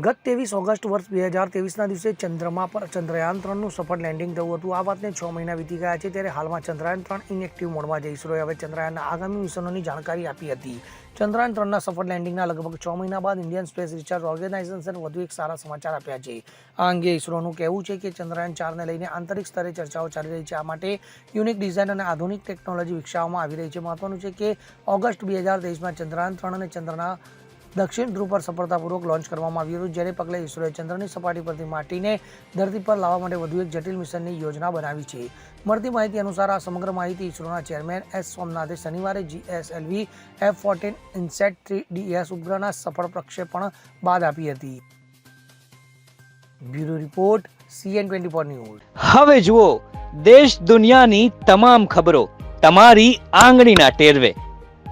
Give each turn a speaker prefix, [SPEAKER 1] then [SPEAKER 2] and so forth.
[SPEAKER 1] ગત ત્રેવીસ ઓગસ્ટ વર્ષ બે હજાર ત્રેવીસના દિવસે ચંદ્રમા પર ચંદ્રયાન ત્રણનું સફળ લેન્ડિંગ થયું હતું. આ વાતને છ મહિના વીતી ગયા છે ત્યારે હાલમાં ચંદ્રયાન ત્રણ ઇનએક્ટિવ મોડમાં છે ઇસરોએ હવે ચંદ્રયાનના આગામી મિશનોની જાણકારી આપી હતી. ચંદ્રયાન ત્રણના સફળ લેન્ડિંગના લગભગ છ મહિના બાદ ઇન્ડિયન સ્પેસ રિસર્ચ ઓર્ગેનાઇઝેશન વધુ એક સારા સમાચાર આપ્યા છે. આ અંગે ઇસરોનું કહેવું છે કે ચંદ્રયાન ચારને લઈને આંતરિક સ્તરે ચર્ચાઓ ચાલી રહી છે. આ માટે યુનિક ડિઝાઇન અને આધુનિક ટેકનોલોજી વિકસાવવામાં આવી રહી છે. મહત્વનું છે કે ઓગસ્ટ બે હજાર તેવીસમાં ચંદ્રયાન ત્રણ અને ચંદ્રના દક્ષિણ ધ્રુવ પર સફળતાપૂર્વક લોન્ચ કરવામાં આવ્યું હતું, જેને પગલે ઇસરોએ ચંદ્રની સપાટી પરથી માટીને ધરતી પર લાવવા માટે વધુ એક જટિલ મિશનની યોજના બનાવી છે. મળતી માહિતી અનુસાર આ સમગ્ર માહિતી ઇસરોના ચેરમેન એસ સોમનાથે શનિવારે GSLV F fourteen INSAT three DS ઉપગ્રહના સફળ પ્રક્ષેપણ બાદ આપી હતી. Bureau report CN twenty four news.
[SPEAKER 2] હવે જુઓ, દેશ દુનિયાની તમામ ખબરો તમારી આંગળીના ટેરવે.